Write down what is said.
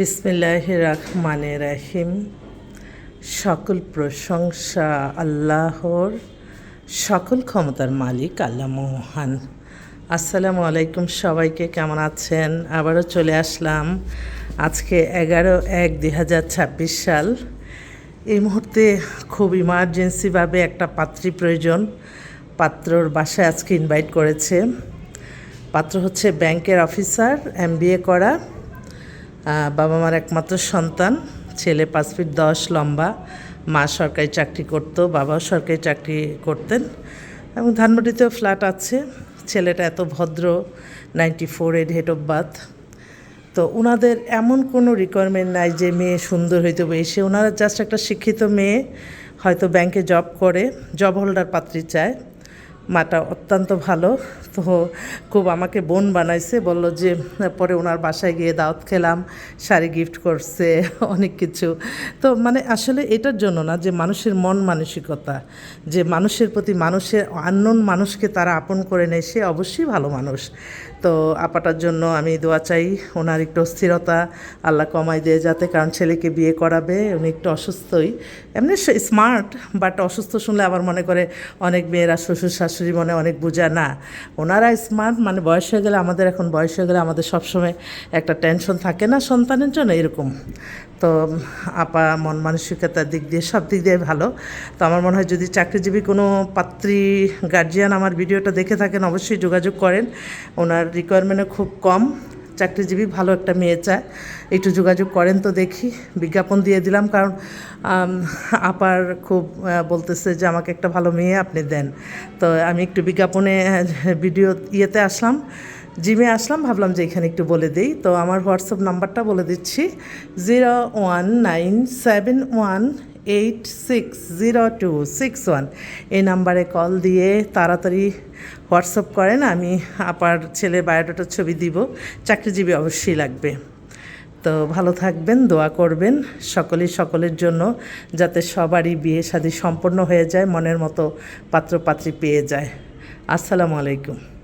বিসমিল্লাহ রহমানে রাহিম সকল প্রশংসা আল্লাহর, সকল ক্ষমতার মালিক আল্লাহ মহান। আসসালামু আলাইকুম সবাইকে, কেমন আছেন? আবারও চলে আসলাম আজকে এগারো এক দুই হাজার ছাব্বিশ সাল। এই মুহূর্তে খুব ইমার্জেন্সিভাবে একটা পাত্রী প্রয়োজন। পাত্রর বাসায় আজকে ইনভাইট করেছে। পাত্র হচ্ছে ব্যাংকের অফিসার এম করা। বাবা মার একমাত্র সন্তান, ছেলে পাঁচ ফিট দশ, লম্বা, মা সরকারি চাকরি করতো, বাবাও সরকারি চাকরি করতেন এবং ধানমন্ডিতেও ফ্ল্যাট আছে। ছেলেটা এত ভদ্র নাইনটি ফোরে ডেট অফ বার্থ তো ওনাদের এমন কোনো রিকোয়ারমেন্ট নাই যে মেয়ে সুন্দর হইতে হবে। এসে ওনারা জাস্ট একটা শিক্ষিত মেয়ে, হয়তো ব্যাংকে জব করে জব হোল্ডার পাত্রী চায়। মাটা অত্যন্ত ভালো। তো খুব আমাকে বোন বানাইছে, বলল যে, পরে ওনার বাসায় গিয়ে দাওয়াত খেলাম, শাড়ি গিফট করছে, অনেক কিছু। তো মানে আসলে এটার জন্য না, যে মানুষের মন মানসিকতা, যে মানুষের প্রতি মানুষের আননোন মানুষকে তারা আপন করে নেয়, সে অবশ্যই ভালো মানুষ। তো আপাটার জন্য আমি দোয়া চাই ওনার একটু স্থিরতা আল্লাহ কমাই দিয়ে যাতে কারণ ছেলেকে বিয়ে করাবে, উনি একটু অসুস্থই। এমনি স্মার্ট বাট অসুস্থ শুনলে আবার মনে করে অনেক মেয়েরা শ্বশুর শাশুড়ি মনে অনেক বোঝা, না, ওনারা স্মার্ট মানে বয়স হয়ে গেলে আমাদের এখন বয়স হয়ে গেলে আমাদের সবসময় একটা টেনশন থাকে না সন্তানের জন্য এরকম। তো আপা মন মানসিকতার দিক দিয়ে সব দিক দিয়ে ভালো। তো আমার মনে হয় যদি চাকরিজীবী কোনো পাত্রী গার্জিয়ান আমার ভিডিওটা দেখে থাকেন, অবশ্যই যোগাযোগ করেন। ওনার রিকোয়ারমেন্টও খুব কম। চাকরিজীবী ভালো একটা মেয়ে চায়। একটু যোগাযোগ করেন তো দেখি। বিজ্ঞাপন দিয়ে দিলাম কারণ আপার খুব বলতেছে যে আমাকে একটা ভালো মেয়ে আপনি দেন। তো আমি একটু বিজ্ঞাপনে ভিডিও ইয়েতে আসলাম। জিমে আসলাম, ভাবলাম যে এখানে একটু বলে দিই। তো আমার হোয়াটসঅ্যাপ নাম্বারটা বলে দিচ্ছি। Zero one nine seven one eight six zero two six one. এই নাম্বারে কল দিয়ে তাড়াতাড়ি হোয়াটসঅ্যাপ করেন, আমি আপার ছেলে বায়োডাটার ছবি দিব। চাকরিজীবী অবশ্যই লাগবে। তো ভালো থাকবেন, দোয়া করবেন সকলেই সকলের জন্য, যাতে সবারই বিয়ে শাদী সম্পন্ন হয়ে যায়, মনের মতো পাত্র পাত্রী পেয়ে যায়। আসসালামু আলাইকুম।